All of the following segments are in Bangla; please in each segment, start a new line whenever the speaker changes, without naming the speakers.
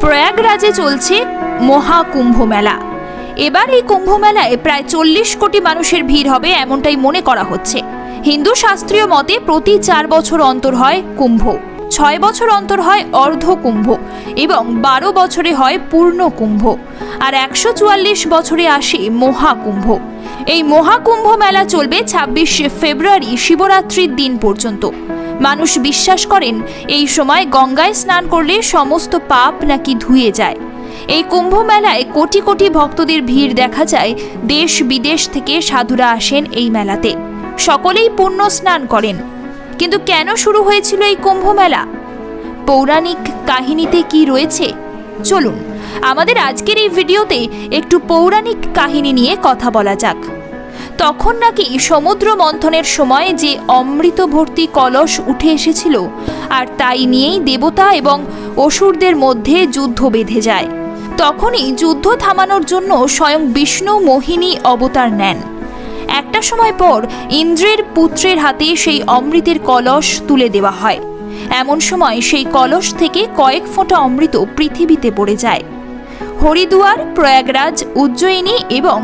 প্রয়াগরাজে চলছে মহাকুম্ভ মেলা এবার এই কুম্ভ মেলায় প্রায় চল্লিশ কোটি মানুষের ভিড় হবে এমনটাই মনে করা হচ্ছে। হিন্দু শাস্ত্রীয় মতে প্রতি চার বছর অন্তর হয় কুম্ভ। ছয় বছর অন্তর হয় অর্ধ কুম্ভ এবং বারো বছরে হয় পূর্ণ কুম্ভ আর একশো চুয়াল্লিশ বছরে আসে মহাকুম্ভ। এই মহাকুম্ভ মেলা চলবে ছাব্বিশে ফেব্রুয়ারি, শিবরাত্রির দিন পর্যন্ত। মানুষ বিশ্বাস করেন, এই সময় গঙ্গায় স্নান করলে সমস্ত পাপ নাকি ধুয়ে যায়। এই কুম্ভ মেলায় কোটি কোটি ভক্তদের ভিড় দেখা যায়, দেশ বিদেশ থেকে সাধুরা আসেন এই মেলাতে। সকলেই পুণ্য স্নান করেন। কিন্তু কেন শুরু হয়েছিল এই কুম্ভ মেলা পৌরাণিক কাহিনীতে কি রয়েছে? চলুন, আমাদের আজকের এই ভিডিওতে একটু পৌরাণিক কাহিনী নিয়ে কথা বলা যাক। তখন নাকি সমুদ্র মন্থনের সময় যে অমৃত ভর্তি কলস উঠে এসেছিল, আর তাই নিয়েই দেবতা এবং অসুরদের মধ্যে যুদ্ধ বেঁধে যায়। তখনই যুদ্ধ থামানোর জন্য স্বয়ং বিষ্ণু মোহিনী অবতার নেন। একটা সময় পর ইন্দ্রের পুত্রের হাতে সেই অমৃতের কলস তুলে দেওয়া হয়। এমন সময় সেই কলস থেকে কয়েক ফোঁটা অমৃত পৃথিবীতে পড়ে যায়। হরিদুয়ার, প্রয়াগরাজ, উজ্জয়িনী এবং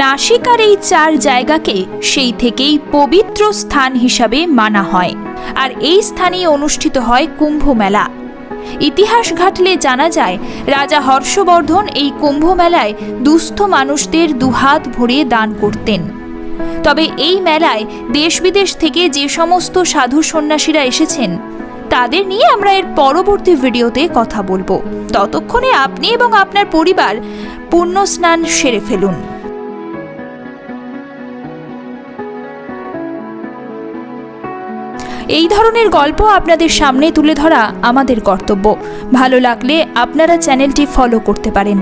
নাসিকার এই চার জায়গাকে সেই থেকেই পবিত্র স্থান হিসাবে মানা হয়। আর এই স্থানেই অনুষ্ঠিত হয় কুম্ভ মেলা ইতিহাস ঘাটলে জানা যায়, রাজা হর্ষবর্ধন এই কুম্ভ মেলায় দুস্থ মানুষদের দুহাত ভরিয়ে দান করতেন। তবে এই মেলায় দেশ বিদেশ থেকে যে সমস্ত সাধু সন্ন্যাসীরা এসেছেন তাদের নিয়ে আমরা এর পরবর্তী ভিডিওতে কথা বলব। ততক্ষণে আপনি এবং আপনার পরিবার পুণ্য স্নান সেরে ফেলুন। এই ধরনের গল্প আপনাদের সামনে তুলে ধরা আমাদের কর্তব্য। ভালো লাগলে আপনারা চ্যানেলটি ফলো করতে পারেন।